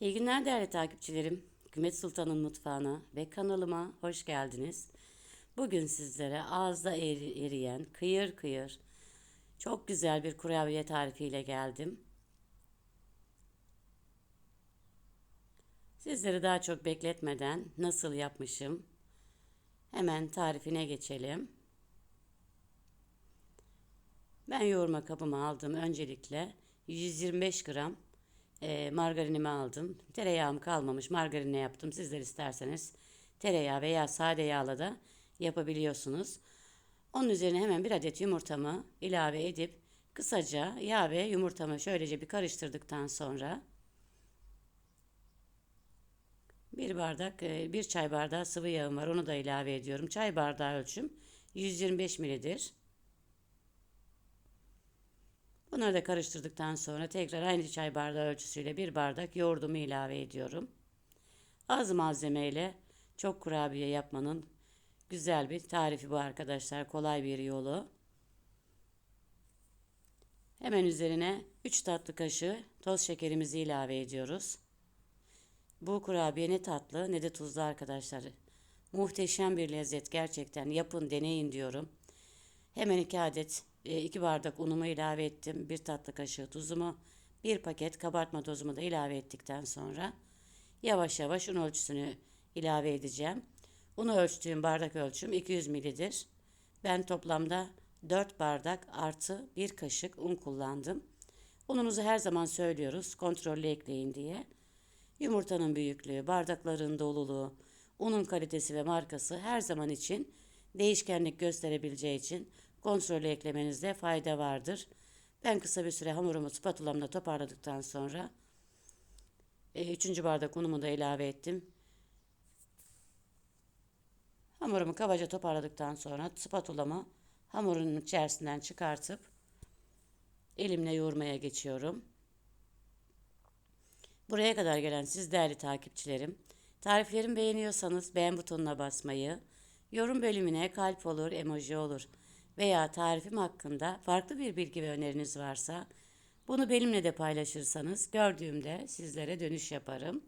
İyi günler değerli takipçilerim. Hükümet Sultan'ın mutfağına ve kanalıma hoş geldiniz. Bugün sizlere ağızda eri- eriyen, kıyır kıyır, çok güzel bir kurabiye tarifiyle geldim. Sizleri daha çok bekletmeden nasıl yapmışım hemen tarifine geçelim. Ben yoğurma kabımı aldım. Öncelikle 125 gram e, margarinimi aldım. Tereyağım kalmamış. Margarinle yaptım. Sizler isterseniz tereyağı veya sade yağla da yapabiliyorsunuz. Onun üzerine hemen bir adet yumurtamı ilave edip kısaca yağ ve yumurtamı şöylece bir karıştırdıktan sonra bir bardak, e, bir çay bardağı sıvı yağım var. Onu da ilave ediyorum. Çay bardağı ölçüm 125 milidir. Bunları da karıştırdıktan sonra tekrar aynı çay bardağı ölçüsüyle bir bardak yoğurdumu ilave ediyorum. Az malzemeyle çok kurabiye yapmanın güzel bir tarifi bu arkadaşlar. Kolay bir yolu. Hemen üzerine 3 tatlı kaşığı toz şekerimizi ilave ediyoruz. Bu kurabiye ne tatlı ne de tuzlu arkadaşlar. Muhteşem bir lezzet gerçekten. Yapın deneyin diyorum. Hemen 2 adet 2 bardak unumu ilave ettim. 1 tatlı kaşığı tuzumu, 1 paket kabartma tozumu da ilave ettikten sonra yavaş yavaş un ölçüsünü ilave edeceğim. Unu ölçtüğüm bardak ölçüm 200 mlidir. Ben toplamda 4 bardak artı 1 kaşık un kullandım. Ununuzu her zaman söylüyoruz kontrollü ekleyin diye. Yumurtanın büyüklüğü, bardakların doluluğu, unun kalitesi ve markası her zaman için değişkenlik gösterebileceği için kontrolü eklemenizde fayda vardır. Ben kısa bir süre hamurumu spatulamla toparladıktan sonra e, üçüncü bardak unumu da ilave ettim. Hamurumu kabaca toparladıktan sonra spatulamı hamurun içerisinden çıkartıp elimle yoğurmaya geçiyorum. Buraya kadar gelen siz değerli takipçilerim, tariflerimi beğeniyorsanız beğen butonuna basmayı, yorum bölümüne kalp olur, emoji olur veya tarifim hakkında farklı bir bilgi ve öneriniz varsa bunu benimle de paylaşırsanız gördüğümde sizlere dönüş yaparım.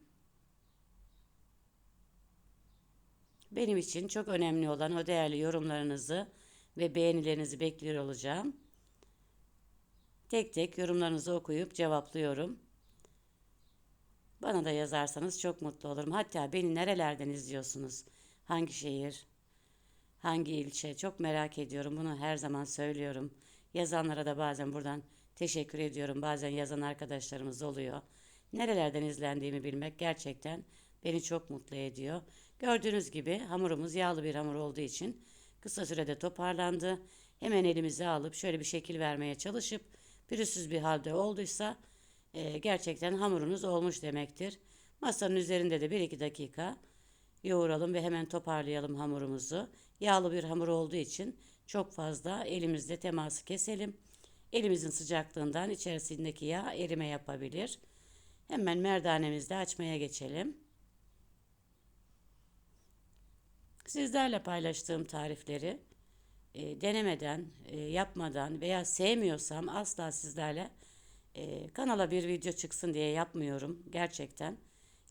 Benim için çok önemli olan o değerli yorumlarınızı ve beğenilerinizi bekliyor olacağım. Tek tek yorumlarınızı okuyup cevaplıyorum. Bana da yazarsanız çok mutlu olurum. Hatta beni nerelerden izliyorsunuz? Hangi şehir? Hangi ilçe? Çok merak ediyorum. Bunu her zaman söylüyorum. Yazanlara da bazen buradan teşekkür ediyorum. Bazen yazan arkadaşlarımız oluyor. Nerelerden izlendiğimi bilmek gerçekten beni çok mutlu ediyor. Gördüğünüz gibi hamurumuz yağlı bir hamur olduğu için kısa sürede toparlandı. Hemen elimize alıp şöyle bir şekil vermeye çalışıp pürüzsüz bir halde olduysa e, gerçekten hamurunuz olmuş demektir. Masanın üzerinde de 1-2 dakika yoğuralım ve hemen toparlayalım hamurumuzu. Yağlı bir hamur olduğu için çok fazla elimizde teması keselim. Elimizin sıcaklığından içerisindeki yağ erime yapabilir. Hemen merdanemizde açmaya geçelim. Sizlerle paylaştığım tarifleri e, denemeden, e, yapmadan veya sevmiyorsam asla sizlerle e, kanala bir video çıksın diye yapmıyorum gerçekten.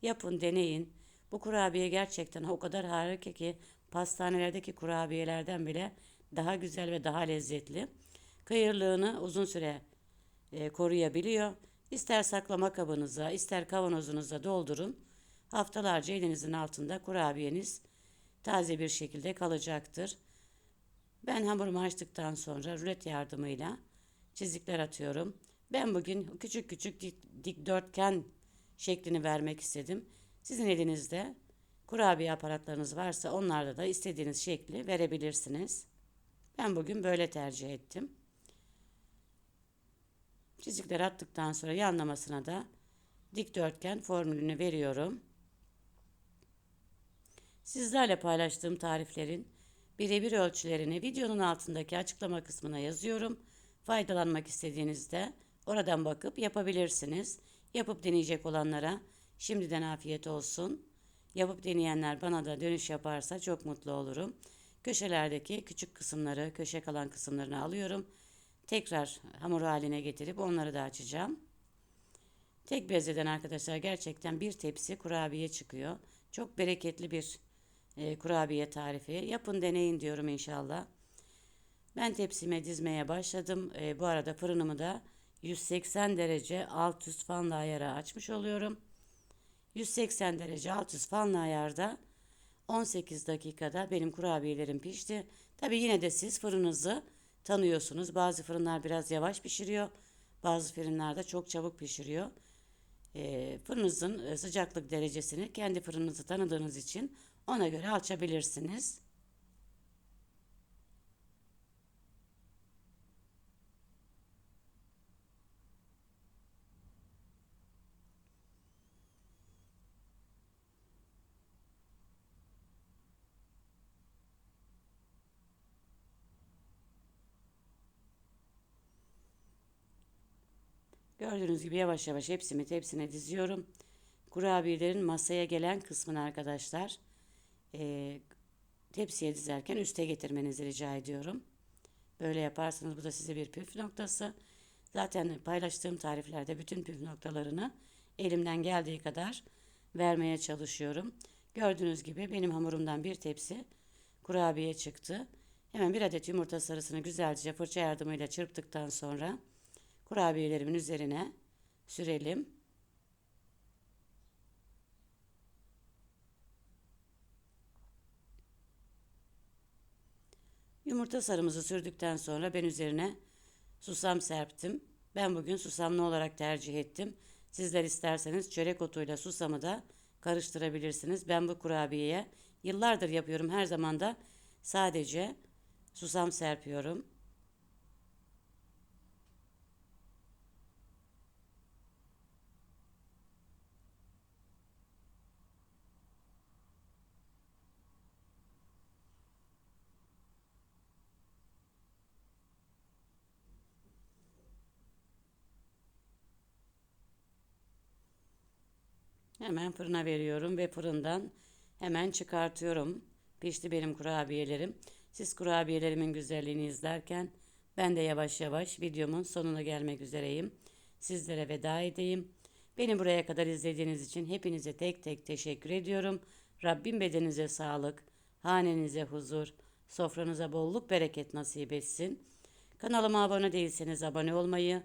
Yapın, deneyin. Bu kurabiye gerçekten o kadar harika ki pastanelerdeki kurabiyelerden bile daha güzel ve daha lezzetli. Kıyırlığını uzun süre e, koruyabiliyor. İster saklama kabınıza, ister kavanozunuza doldurun. Haftalarca elinizin altında kurabiyeniz taze bir şekilde kalacaktır. Ben hamurumu açtıktan sonra rulet yardımıyla çizikler atıyorum. Ben bugün küçük küçük dik, dikdörtgen şeklini vermek istedim. Sizin elinizde kurabiye aparatlarınız varsa onlarda da istediğiniz şekli verebilirsiniz. Ben bugün böyle tercih ettim. Çizikler attıktan sonra yanlamasına da dikdörtgen formülünü veriyorum. Sizlerle paylaştığım tariflerin birebir ölçülerini videonun altındaki açıklama kısmına yazıyorum. Faydalanmak istediğinizde oradan bakıp yapabilirsiniz. Yapıp deneyecek olanlara şimdiden afiyet olsun. Yapıp deneyenler bana da dönüş yaparsa çok mutlu olurum. Köşelerdeki küçük kısımları, köşe kalan kısımlarını alıyorum. Tekrar hamur haline getirip onları da açacağım. Tek bezeden arkadaşlar gerçekten bir tepsi kurabiye çıkıyor. Çok bereketli bir e, kurabiye tarifi. Yapın deneyin diyorum inşallah. Ben tepsime dizmeye başladım. E, bu arada fırınımı da 180 derece alt üst fanlı ayara açmış oluyorum. 180 derece alt üst fanlı ayarda 18 dakikada benim kurabiyelerim pişti. Tabi yine de siz fırınınızı tanıyorsunuz. Bazı fırınlar biraz yavaş pişiriyor. Bazı fırınlar da çok çabuk pişiriyor. E, fırınınızın e, sıcaklık derecesini kendi fırınınızı tanıdığınız için ona göre açabilirsiniz. Gördüğünüz gibi yavaş yavaş hepsini tepsine diziyorum. Kurabiyelerin masaya gelen kısmını arkadaşlar e, tepsiye dizerken üste getirmenizi rica ediyorum. Böyle yaparsanız bu da size bir püf noktası. Zaten paylaştığım tariflerde bütün püf noktalarını elimden geldiği kadar vermeye çalışıyorum. Gördüğünüz gibi benim hamurumdan bir tepsi kurabiye çıktı. Hemen bir adet yumurta sarısını güzelce fırça yardımıyla çırptıktan sonra kurabiyelerimin üzerine sürelim. Yumurta sarımızı sürdükten sonra ben üzerine susam serptim. Ben bugün susamlı olarak tercih ettim. Sizler isterseniz çörek otuyla susamı da karıştırabilirsiniz. Ben bu kurabiyeye yıllardır yapıyorum. Her zaman da sadece susam serpiyorum. Hemen fırına veriyorum ve fırından hemen çıkartıyorum. Pişti benim kurabiyelerim. Siz kurabiyelerimin güzelliğini izlerken ben de yavaş yavaş videomun sonuna gelmek üzereyim. Sizlere veda edeyim. Beni buraya kadar izlediğiniz için hepinize tek tek teşekkür ediyorum. Rabbim bedenize sağlık, hanenize huzur, sofranıza bolluk bereket nasip etsin. Kanalıma abone değilseniz abone olmayı,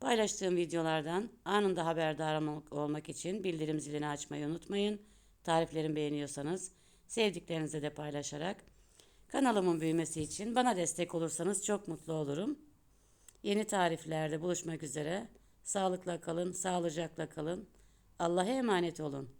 Paylaştığım videolardan anında haberdar olmak için bildirim zilini açmayı unutmayın. Tariflerimi beğeniyorsanız sevdiklerinize de paylaşarak kanalımın büyümesi için bana destek olursanız çok mutlu olurum. Yeni tariflerde buluşmak üzere. Sağlıkla kalın, sağlıcakla kalın. Allah'a emanet olun.